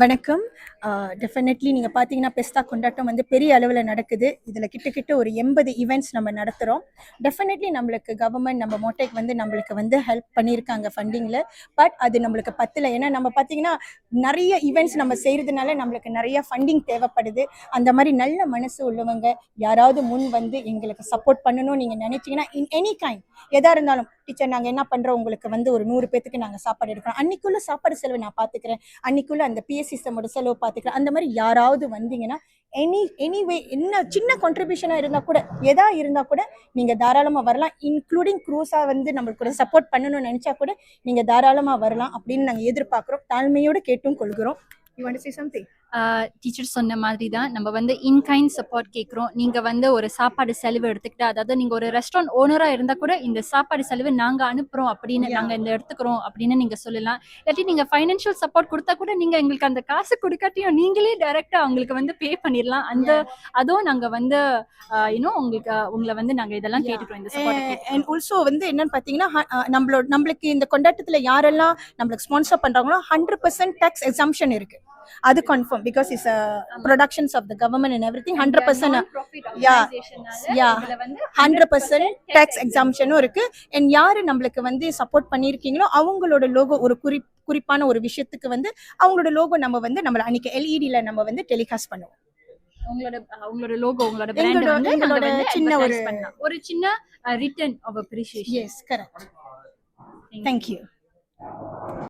வணக்கம். டெஃபினெட்லி நீங்கள் பார்த்தீங்கன்னா பெஸ்தா கொண்டாட்டம் வந்து பெரிய அளவில் நடக்குது. இதில் கிட்ட கிட்ட ஒரு எண்பது ஈவெண்ட்ஸ் நம்ம நடத்துகிறோம் டெஃபினெட்லி நம்மளுக்கு கவர்மெண்ட் நம்ம மோட்டேக் வந்து நம்மளுக்கு வந்து ஹெல்ப் பண்ணியிருக்காங்க ஃபண்டிங்கில் பட் அது நம்மளுக்கு பத்தில். ஏன்னா நம்ம பார்த்தீங்கன்னா நிறைய ஈவெண்ட்ஸ் நம்ம செய்கிறதுனால நம்மளுக்கு நிறைய ஃபண்டிங் தேவைப்படுது. அந்த மாதிரி நல்ல மனசு உள்ளவங்க யாராவது முன் வந்து எங்களுக்கு சப்போர்ட் பண்ணணும்னு நீங்கள் நினைச்சிங்கன்னா இன் எனி கைண்ட் எதாக இருந்தாலும் டீச்சர் நாங்கள் என்ன பண்ணுறோம் உங்களுக்கு வந்து ஒரு நூறு பேத்துக்கு நாங்கள் சாப்பாடு எடுக்கிறோம் அன்னைக்குள்ள சாப்பாடு செலவு நான் பார்த்துக்கிறேன். அன்னைக்குள்ள அந்த பிஎஸ்சி சிஸ்டமோட செலவு பார்த்துக்கிறேன். அந்த மாதிரி யாராவது வந்தீங்கன்னா எனி எனிவே என்ன சின்ன கான்ட்ரிபியூஷனாக இருந்தால் கூட எதா இருந்தால் கூட நீங்கள் தாராளமாக வரலாம். இன்க்ளூடிங் க்ரூஸாக வந்து நம்மளுக்கு கூட சப்போர்ட் பண்ணணும்னு நினச்சா கூட நீங்கள் தாராளமாக வரலாம் அப்படின்னு நாங்கள் எதிர்பார்க்குறோம். தாழ்மையோடு கேட்டும் கொள்கிறோம். You want say something teacher சொன்ன மாதிரி தான் நம்ம வந்து இன்கைண்ட் சப்போர்ட் கேட்குறோம் நீங்கள் வந்து ஒரு சாப்பாடு செலவு எடுத்துக்கிட்டு அதாவது நீங்கள் ஒரு ரெஸ்டாரண்ட் ஓனராக இருந்தால் கூட இந்த சாப்பாடு செலவு நாங்கள் அனுப்புகிறோம் அப்படின்னு. நாங்கள் இந்த எடுத்துக்கிறோம் அப்படின்னு நீங்கள் சொல்லலாம். இல்லாட்டி நீங்கள் ஃபைனான்ஷியல் சப்போர்ட் கொடுத்தா கூட நீங்கள் எங்களுக்கு அந்த காசு கொடுக்காட்டியும் நீங்களே டைரெக்டாக அவங்களுக்கு வந்து பே பண்ணிடலாம். அந்த அதுவும் நாங்கள் வந்து இன்னும் உங்களுக்கு உங்களை வந்து நாங்கள் இதெல்லாம். கேட்டுக்கிறோம். இந்த சப்போர்ட் அண்ட் ஆல்சோ வந்து என்னன்னு பார்த்தீங்கன்னா நம்மளோட நம்மளுக்கு இந்த கொண்டாட்டத்தில் யாரெல்லாம் நம்மளுக்கு ஸ்பான்சர் பண்ணுறாங்களோ ஹண்ட்ரட் பர்சன்ட் டேக்ஸ் எக்ஸாம்ஷன் இருக்கு. அது confirm because is productions of the government and everything hundred percent Yeah. Yeah. Hundred percent tax எக்ஸாம்ஷனும் இருக்கு. அண்ட் யாரு நம்மளுக்கு வந்து சப்போர்ட் பண்ணியிருக்கீங்களோ அவங்களோட லோகோ ஒரு குறி குறிப்பான ஒரு விஷயத்துக்கு வந்து அவங்களோட லோகோ நம்ம வந்து நம்மள அன்னைக்கு எல்இடியில் நம்ம வந்து டெலிகாஸ்ட் பண்ணுவோம். உங்களோட உங்களோட லோகோ உங்களோட பிராண்ட் வந்து எங்களோட வந்து சின்ன ஒரு- ஒரு சின்ன return of appreciation yes correct thank you